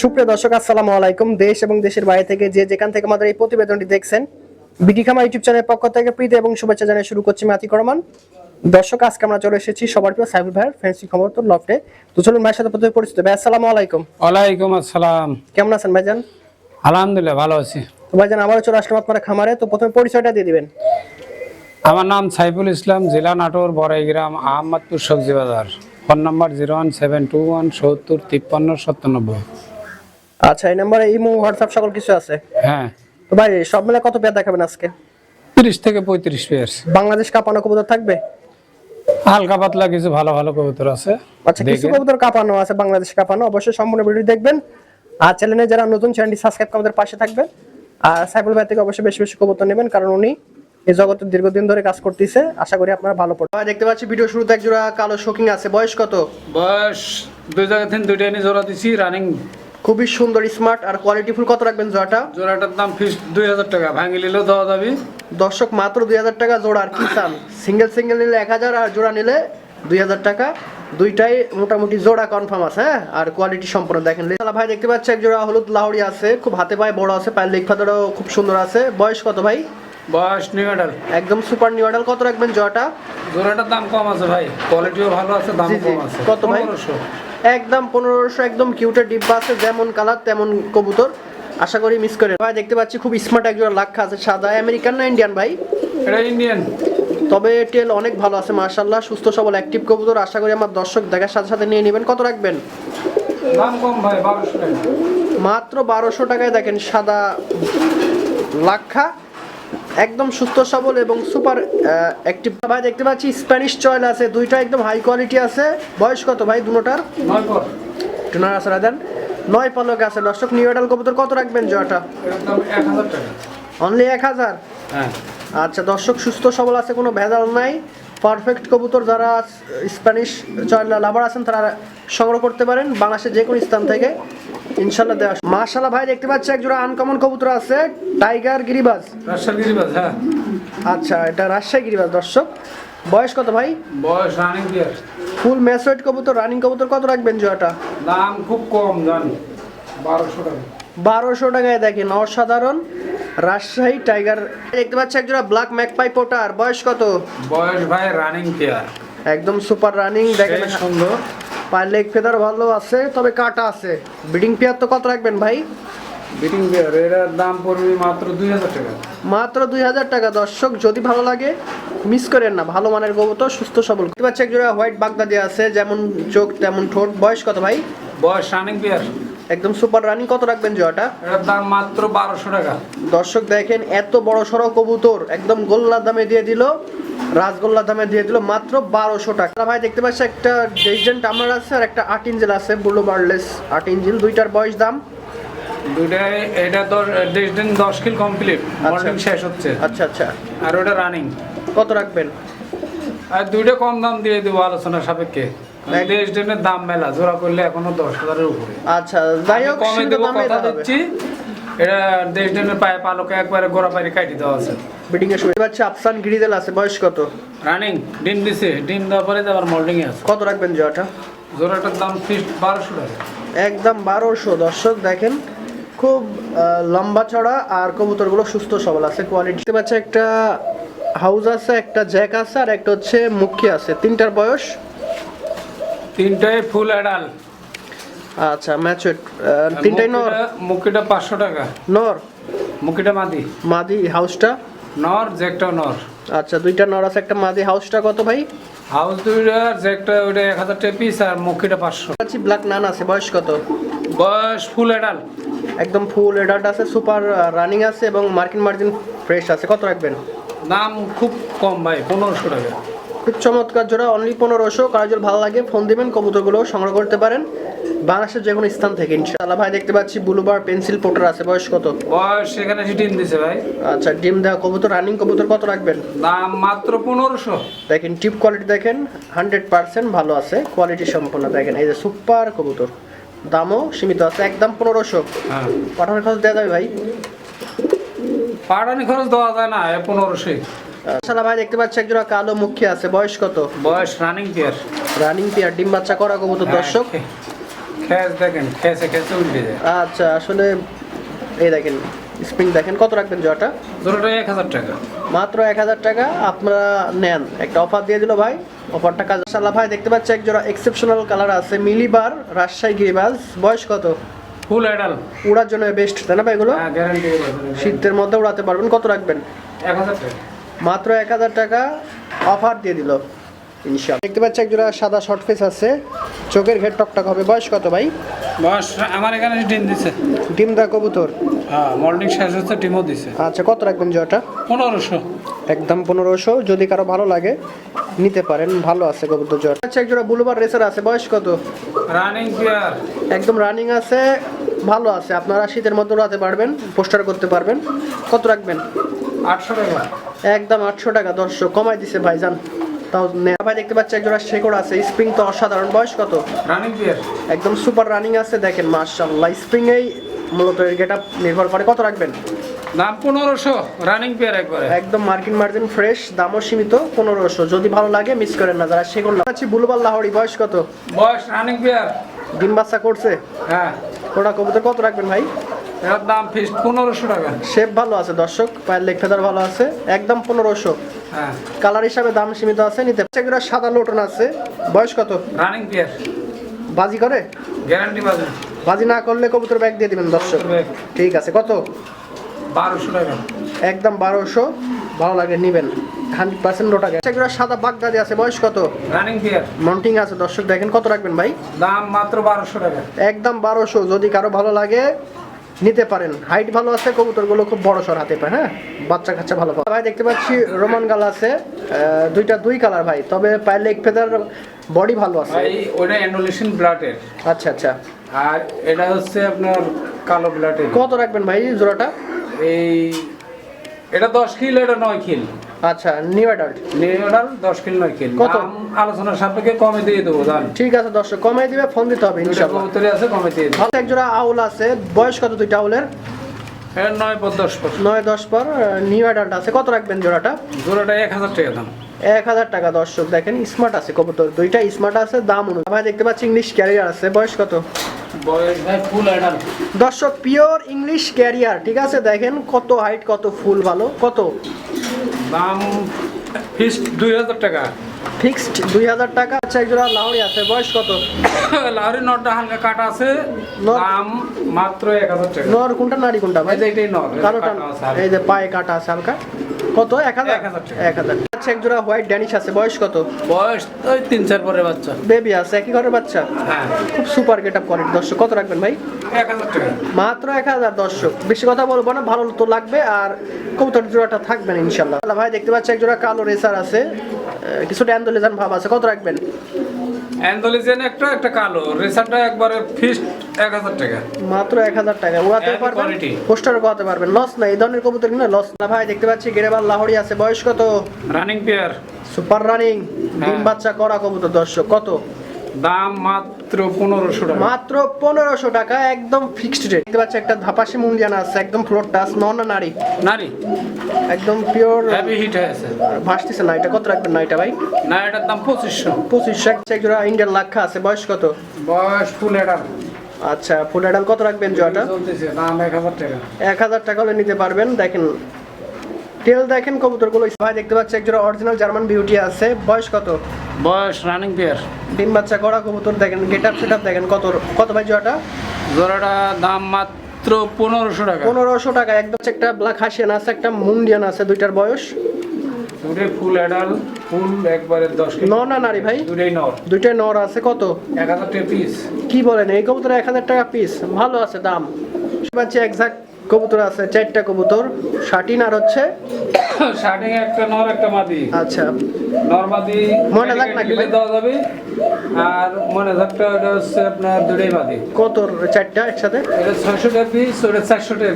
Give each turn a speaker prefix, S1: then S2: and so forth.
S1: সুপ্রিয় দর্শক আসসালামু আলাইকুম। দেশ এবং দেশের বাইরে থেকে যে যেখান থেকে আমাদের এই প্রতিবেদনটি দেখছেন বিডি খামা ইউটিউব চ্যানেলের পক্ষ থেকে প্রীতি এবং শুভেচ্ছা জানিয়ে শুরু করছি মাতি করমান দর্শক আজকে আমরা চলে এসেছি সবার প্রিয় সাইবুল ভাইয়ের ফ্যান্সি খবর তো লফটে। তো চলুন ভাইয়ের সাথে প্রথমে পরিচিত। ভাই আসসালামু আলাইকুম।
S2: ওয়ালাইকুম আসসালাম।
S1: কেমন আছেন ভাইজান?
S2: আলহামদুলিল্লাহ ভালো আছি।
S1: তো ভাইজান আবারও চলে আসলাম আপনার খামারে। তো প্রথমে পরিচয়টা দিয়ে দিবেন।
S2: আমার নাম সাইফুল ইসলাম জেলা নাটোর বড়াইগ্রাম আহমদপুর সবজি বাজার। Phone number zero one seven two one সত্তর তিপ্পান্ন সাতানব্বই
S1: আচ্ছা এই নাম্বারে ইমো হোয়াটসঅ্যাপ সকল কিছু আছে?
S2: হ্যাঁ।
S1: তো ভাই সব মিলে কত পেয়ার দেখাবেন আজকে?
S2: তিরিশ থেকে পঁয়ত্রিশ পেয়ার।
S1: বাংলাদেশ কাপানো কবুতর থাকবে?
S2: হালকা পাতলা কিছু ভালো ভালো কবুতর আছে।
S1: আচ্ছা কিছু কবুতর কাঁপানো আছে বাংলাদেশ কাঁপানো অবশ্যই সম্পূর্ণ ভিডিও দেখবেন। আর চ্যানেলে যারা নতুন চ্যানেলটি সাবস্ক্রাইব করে আমাদের পাশে থাকবেন। আর সাইফুল ভাই থেকে অবশ্যই বেশি বেশি কবুতর নেবেন কারণ উনি এই জগতে দীর্ঘদিন ধরে কাজ করতেছে। আশা করি আপনারা ভালো পড়বেন। ভাই দেখতে পাচ্ছি ভিডিও শুরুতে এক জোড়া কালো শোকিং আছে। বয়স কত?
S2: বয়স দুই জায়গা থেকে দুইটা এনে জোড়া দিছি রানিং
S1: খুবই সুন্দর স্মার্ট আর কোয়ালিটি ফুল। কত রাখবেন জোড়াটা?
S2: জোড়াটার দাম ফিস দুই হাজার টাকা। ভাঙি নিলেও দেওয়া যাবে।
S1: দর্শক মাত্র দুই হাজার টাকা জোড়া। আর কি চান? সিঙ্গেল সিঙ্গেল নিলে এক হাজার আর জোড়া নিলে দুই হাজার টাকা। দুইটাই মোটামুটি জোড়া কনফার্ম আছে হ্যাঁ? আর কোয়ালিটি সম্পূর্ণ দেখেন। শালা ভাই দেখতে পাচ্ছি এক জোড়া হলুদ লাহড়ি আছে। খুব হাতে পায়ে বড় আছে পায়ের ফাদারও খুব সুন্দর আছে। বয়স কত ভাই?
S2: বয়স নিউ মেডাল
S1: একদম সুপার নিউ মডেল কত রাখবেন জোড়াটা?
S2: জোড়াটার দাম কম আছে ভাই। কোয়ালিটিও ভালো আছে দাম। কম আছে।
S1: কত ভাই? একদম পনেরোশো একদম কিউটের ডিব্বা আছে যেমন কালার তেমন কবুতর। আশা করি মিস করে ভাই দেখতে পাচ্ছি খুব স্মার্ট এক জোড়া লাক্ষা আছে সাদা। আমেরিকান না ইন্ডিয়ান ভাই?
S2: এটা ইন্ডিয়ান
S1: তবে টেল অনেক ভালো আছে মার্শাল্লাহ সুস্থ সবল অ্যাক্টিভ কবুতর। আশা করি আমার দর্শক দেখার সাথে সাথে নিয়ে নেবেন। কত রাখবেন?
S2: দাম কম ভাই বারোশো টাকা।
S1: মাত্র বারোশো টাকায় দেখেন সাদা লাক্ষা। একদম সুস্থ সবল এবং সুপার অ্যাক্টিভ ভাই দেখতে পাচ্ছি। স্প্যানিশ চয়েল আছে দুইটা একদম হাই কোয়ালিটি আছে। বয়স কত ভাই
S2: পর
S1: টুনার আছে দেন। নয় পালক আছে। দর্শক নিউ এডাল কবুতর কত রাখবেন জয়টা? অনলি এক হাজার
S2: হ্যাঁ।
S1: আচ্ছা দর্শক সুস্থ সবল আছে কোনো ভেজাল নাই। পারফেক্ট কবুতর যারা স্প্যানিশ চয়লা লাভার আছেন তারা সংগ্রহ করতে পারেন বাংলাদেশের যে কোনো স্থান থেকে। ইনশাল্লাহ দেওয়া মাশাল্লাহ ভাই দেখতে পাচ্ছি এক জোড়া আনকমন কবুতর আছে টাইগার গিরিবাজ
S2: রাজশাহী গিরিবাজ হ্যাঁ।
S1: আচ্ছা এটা রাজশাহী গিরিবাজ দর্শক। বয়স কত ভাই?
S2: বয়স রানিং
S1: ফুল ম্যাসওয়েট কবুতর রানিং কবুতর কত রাখবেন জোড়াটা?
S2: দাম খুব কম জান। বারোশো টাকা।
S1: বারোশো টাকায় দেখেন অসাধারণ। রাজশাহী টাইগার দেখতে পাচ্ছি এক জোড়া ব্ল্যাক ম্যাকপাই পোটার বয়স কত?
S2: বয়স ভাই রানিং প্লেয়ার
S1: একদম সুপার রানিং দেখেন।
S2: সুন্দর।
S1: পায়ের লেগ ফেদার ভালো আছে তবে কাটা আছে। ব্রিডিং পেয়ার তো কত রাখবেন ভাই?
S2: ব্রিডিং পেয়ার এটার দাম পড়বে মাত্র দুই হাজার টাকা।
S1: মাত্র দুই হাজার টাকা দর্শক যদি ভালো লাগে মিস করেন না। ভালো মানের গোবর সুস্থ সবল। দেখতে পাচ্ছি একজোড়া হোয়াইট বাগদা দেওয়া আছে যেমন চোখ তেমন ঠোঁট। বয়স কত ভাই?
S2: বয়স অনেক প্লেয়ার
S1: একদম সুপার রানিং কত রাখবেন জোয়াটা?
S2: এটার দাম মাত্র বারোশো টাকা।
S1: দর্শক দেখেন এত বড় সড়ো কবুতর একদম গোল্লা দামে দিয়ে দিল রাজগোল্লা দামে দিয়ে দিল মাত্র বারোশো টাকা। ভাই দেখতে পাচ্ছি একটা ডেসিডেন্ট টামলার আছে আর একটা আট ইঞ্জিল আছে বুলো বার্লেস আট ইঞ্জিল দুইটার বয়স দাম।
S2: দুটাই এটা তো দিন দশ কিল কমপ্লিট মর্নিং শেষ হচ্ছে।
S1: আচ্ছা আচ্ছা।
S2: আর ওটা রানিং
S1: কত রাখবেন?
S2: আর দুইটা কম দাম দিয়ে দেবো আলোচনা সাপেক্ষে। দিনের দাম মেলা জোড়া করলে এখনও দশ হাজারের উপরে।
S1: আচ্ছা যাই হোক
S2: কমে দেবো কথা
S1: এটা
S2: দিচ্ছি। এটা দেশ পায়ে পালকে একবারে গোড়া কাটি দেওয়া আছে।
S1: বিডিং এর আফসান গ্রিজেল আছে বয়স কত?
S2: রানিং ডিম দিছে ডিম দেওয়ার পরে আবার মোল্ডিং আছে।
S1: কত রাখবেন
S2: জোড়াটার দাম ফিক্সড বারোশো টাকা।
S1: একদম বারোশো। দর্শক দেখেন খুব লম্বা চড়া আর কবুতরগুলো সুস্থ সবল আছে কোয়ালিটি একটা হাউস আছে একটা জ্যাক আছে আর একটা হচ্ছে মুখী আছে। তিনটার বয়স
S2: তিনটাই ফুল অ্যাডাল
S1: আচ্ছা ম্যাচুয়েট তিনটাই নর?
S2: মুখিটা পাঁচশো টাকা।
S1: নর?
S2: মুখিটা মাদি।
S1: মাদি হাউসটা
S2: নর জেকটা নর।
S1: আচ্ছা দুইটা নর আছে একটা মাদি হাউসটা কত ভাই?
S2: হাউস দুইটা জেকটা ওইটা এক হাজার টাকা পিস আর মুখিটা পাঁচশো।
S1: পাচ্ছি ব্ল্যাক নান আছে বয়স কত?
S2: বয়স ফুল অ্যাডাল
S1: একদম ফুল এডাল্ট আছে সুপার রানিং আছে এবং মার্কিন মার্জিন ফ্রেশ আছে। কত রাখবেন?
S2: দাম খুব কম ভাই পনেরোশো টাকা।
S1: খুব চমৎকার জোড়া অনলি পনেরোশো। কারও যদি ভালো লাগে ফোন দিবেন কবুতরগুলো সংগ্রহ করতে পারেন। বাংলাদেশের যে কোনো স্থান থেকে ইনশাআল্লাহ। ভাই দেখতে পাচ্ছি ব্লুবার পেন্সিল পোটার আছে। বয়স কত?
S2: বয়স সেখানে ডিম দিছে ভাই।
S1: আচ্ছা ডিম দেওয়া কবুতর রানিং কবুতর কত রাখবেন?
S2: দাম মাত্র পনেরোশো।
S1: দেখেন টিপ কোয়ালিটি দেখেন হান্ড্রেড পার্সেন্ট ভালো আছে। কোয়ালিটি সম্পন্ন দেখেন এই যে সুপার কবুতর। দামও সীমিত আছে একদম পনেরোশো।
S2: হ্যাঁ।
S1: পাঠানোর খরচ দেওয়া যাবে ভাই?
S2: পাড়ানি খরচ দেওয়া যায় না পনেরোশোই।
S1: আচ্ছা ভাই দেখতে পাচ্ছি একজোড়া কালো মুখী আছে। বয়স কত?
S2: বয়স রানিং পেয়ার
S1: রানিং পেয়ার ডিম বাচ্চা করা কবুতর দর্শক।
S2: খেস দেখেন খেসে খেসে উল্টে যায়
S1: আচ্ছা আসলে এই দেখেন স্প্রিং দেখেন কত রাখবেন জোড়াটা?
S2: জোড়াটা এক হাজার টাকা।
S1: মাত্র এক হাজার টাকা আপনারা নেন। একটা অফার দিয়ে দিল ভাই অফারটা কাজ সাল্লাহ ভাই দেখতে পাচ্ছি এক জোড়া এক্সেপশনাল কালার আছে মিলিবার রাজশাহী গিরিবাজ বয়স কত?
S2: ফুল অ্যাডাল
S1: উড়ার জন্য বেস্ট তাই না ভাই এগুলো?
S2: হ্যাঁ
S1: শীতের মধ্যে উড়াতে পারবেন কত রাখবেন?
S2: এক হাজার টাকা।
S1: মাত্র এক হাজার টাকা অফার দিয়ে দিল ইনশাল দেখতে পাচ্ছি এক জোড়া সাদা শর্ট ফেস আছে। চোখের ঘের টকটক হবে। বয়স কত ভাই?
S2: বয়স আমার এখানে ডিম দিছে।
S1: ডিম দা কবুতর?
S2: হ্যাঁ মর্নিং শেষ হচ্ছে ডিমও দিছে।
S1: আচ্ছা কত রাখবেন জোড়াটা?
S2: পনেরোশো।
S1: একদম পনেরোশো। যদি কারও ভালো লাগে নিতে পারেন। ভালো আছে কবুতর জোড়া। আচ্ছা এক জোড়া বুলুবার রেসার আছে। বয়স কত?
S2: রানিং পেয়ার
S1: একদম রানিং আছে। ভালো আছে। আপনারা শীতের মধ্যে উড়াতে পারবেন পোস্টার করতে পারবেন। কত রাখবেন?
S2: আটশো টাকা।
S1: একদম আটশো টাকা দর্শক। কমাই দিছে ভাইজান। তাও ভাই দেখতে পাচ্ছি একজোড়া শেকড় আছে। স্প্রিং তো অসাধারণ। বয়স কত?
S2: রানিং
S1: একদম সুপার রানিং আছে দেখেন মার্শাল্লাহ স্প্রিং এই মূলত এর গেট নির্ভর করে। কত রাখবেন?
S2: দাম পনেরোশো রানিং পেয়ার একবারে।
S1: একদম মার্কিন মার্জিন ফ্রেশ দামও সীমিত পনেরোশো। যদি ভালো লাগে মিস করেন না। যারা সেগুলো আছি বুলবাল লাহড়ি বয়স কত?
S2: বয়স রানিং পেয়ার
S1: ডিম বাচ্চা করছে?
S2: হ্যাঁ।
S1: ওটা কবুতর কত রাখবেন ভাই?
S2: এর দাম ফিক্স পনেরোশো টাকা।
S1: শেপ ভালো আছে দর্শক। পায়ের লেগ ফেদার ভালো আছে। একদম পনেরোশো।
S2: হ্যাঁ।
S1: কালার হিসাবে দাম সীমিত আছে নিতে এগুলো সাদা লোটন আছে। বয়স কত?
S2: রানিং পেয়ার
S1: বাজি করে?
S2: গ্যারান্টি বাজে।
S1: বাজি না করলে কবুতর ব্যাগ দিয়ে দিবেন দর্শক। ঠিক আছে কত?
S2: বারোশো টাকা।
S1: একদম বারোশো। ভালো লাগে নিবেন। হান্ড্রেড পার্সেন্ট লোটাকে এগুলো সাদা বাগদাদি আছে বয়স কত?
S2: রানিং পেয়ার
S1: মন্টিং আছে দর্শক দেখেন কত রাখবেন ভাই?
S2: দাম মাত্র বারোশো টাকা।
S1: একদম বারোশো যদি কারও ভালো লাগে নিতে পারেন। হাইট ভালো আছে কবুতরগুলো খুব বড় সর হাতে পায় হ্যাঁ? বাচ্চা কাচ্চা ভালো পায়। ভাই দেখতে পাচ্ছি রোমান গাল আছে। দুইটা দুই কালার ভাই তবে পায়ের লেগ ফেদার বডি ভালো আছে।
S2: ভাই ওটা অ্যান্ডোলেশন ব্লাডের
S1: আচ্ছা আচ্ছা।
S2: আর এটা হচ্ছে আপনার কালো ব্লাডের
S1: কত রাখবেন ভাই জোড়াটা?
S2: এই এটা দশ কিলো এটা নয় কিল।
S1: আচ্ছা নিউ অ্যাডাল্ট।
S2: নিউডাল দশ কিল নয় কিল
S1: কত?
S2: আলোচনার সাপেক্ষে কমে দিয়ে দেবো জান।
S1: ঠিক আছে দর্শক কমাই দিবে ফোন দিতে হবে
S2: দুইটা
S1: ইনশাল্লাহ
S2: কবুতরি আছে কমে দিয়ে দেবো।
S1: ভালো এক জোড়া আউল আছে বয়স কত দুইটা আউলের?
S2: নয় পর দশ পর।
S1: নয় দশ পর নিউ অ্যাডাল্ট আছে কত রাখবেন জোড়াটা?
S2: জোড়াটা এক হাজার টাকা দাম।
S1: এক হাজার টাকা দর্শক দেখেন স্মার্ট আছে কবুতর দুইটা স্মার্ট আছে দাম অনুযায়ী। ভাই দেখতে পাচ্ছি ইংলিশ ক্যারিয়ার আছে বয়স কত?
S2: বয়স ফুল অ্যাডাল
S1: দর্শক পিওর ইংলিশ ক্যারিয়ার ঠিক আছে দেখেন কত হাইট কত ফুল ভালো কত?
S2: দাম ফিক্সড দুই হাজার টাকা।
S1: ফিক্সড দুই হাজার টাকা আচ্ছা একজোড়া আছে। বয়স কত?
S2: লাহরি নটটা হালকা কাটা আছে দাম মাত্র এক হাজার টাকা।
S1: নর কোনটা নারী কোনটা? ভাই
S2: এটাই নর
S1: কালোটা এই যে পায়ে কাটা আছে হালকা। কত? এক হাজার?
S2: এক হাজার। টাকা।
S1: এক জোড়া হোয়াইট ড্যানিশ আছে বয়স কত?
S2: বয়স ওই তিন চার পরে বাচ্চা।
S1: বেবি আছে একই ঘরের বাচ্চা?
S2: হ্যাঁ।
S1: খুব সুপার গেট আপ কোয়ালিটি দর্শক কত রাখবেন ভাই?
S2: এক হাজার টাকা।
S1: মাত্র এক হাজার দর্শক। বেশি কথা বলব না ভালো তো লাগবে আর কবুতর জোড়াটা থাকবেন ইনশাল্লাহ। আল্লাহ ভাই দেখতে পাচ্ছি এক জোড়া কালো রেসার আছে। কিছু কিছুটা অ্যান্ডোলেজান ভাব আছে কত রাখবেন?
S2: অ্যান্ডোলিজেন একটা একটা কালো। রেসারটা একবারে ফিস্ট এক হাজার টাকা।
S1: মাত্র এক হাজার টাকা। উড়াতে পারবেন। পোস্টার করাতে পারবেন। লস না এই ধরনের কবুতর না লস না। ভাই দেখতে পাচ্ছি গেরেবাল লাহোরি আছে। বয়স কত?
S2: রানিং পেয়ার
S1: সুপার রানিং ডিম
S2: হ্যাঁ।
S1: বাচ্চা করা কবুতর দর্শক। কত?
S2: দাম মাত্র পনেরোশো টাকা।
S1: মাত্র পনেরোশো টাকা একদম ফিক্সড রেট দেখতে পাচ্ছি একটা ধাপাসি মুন্ডিয়ান আছে একদম ফ্লোর টাস নন নারী।
S2: নারী?
S1: একদম পিওর
S2: হ্যাভি হিট হয়েছে
S1: ভাসতেছে না এটা কত রাখবেন না এটা ভাই?
S2: না এটার দাম পঁচিশশো।
S1: পঁচিশশো এক জোড়া ইন্ডিয়ান লাক্ষা আছে বয়স কত?
S2: বয়স ফুল এটার
S1: আচ্ছা ফুল অ্যাডাল কত রাখবেন জোয়াটা
S2: দাম এক হাজার টাকা।
S1: এক হাজার টাকা হলে নিতে পারবেন দেখেন। তেল দেখেন কবুতরগুলো। ভাই দেখতে পাচ্ছি একজোড়া অরিজিনাল জার্মান বিউটি আছে বয়স কত?
S2: বয়স রানিং পেয়ার
S1: ডিম বাচ্চা করা কবুতর দেখেন গেট আপ সেট দেখেন কত কত ভাই জোয়াটা
S2: জোড়াটা দাম মাত্র পনেরোশো টাকা।
S1: পনেরোশো টাকা একদম একটা ব্ল্যাক হাসিয়ান আছে একটা মুন্ডিয়ান আছে দুইটার বয়স।
S2: দুটোই ফুল এডাল ফুল একবারে দশ কেজি।
S1: নর না নারী ভাই?
S2: দুটোই নর।
S1: দুইটাই নর আছে কত?
S2: এক হাজার টাকা পিস
S1: কি বলেন এই কবুতর এক হাজার টাকা পিস ভালো আছে দাম। পাচ্ছি একজাক্ট কবুতর আছে চারটা কবুতর শাটিন আর হচ্ছে?
S2: শাটিন একটা নর একটা মাদি।
S1: আচ্ছা।
S2: নর মাদি
S1: মনে থাক নাকি?
S2: দেওয়া যাবে। আর মনে থাকটা ওটা হচ্ছে আপনার দুটোই মাদি।
S1: কত চারটা একসাথে?
S2: এটা ছয়শো টাকা পিস ওটা চারশো টাকা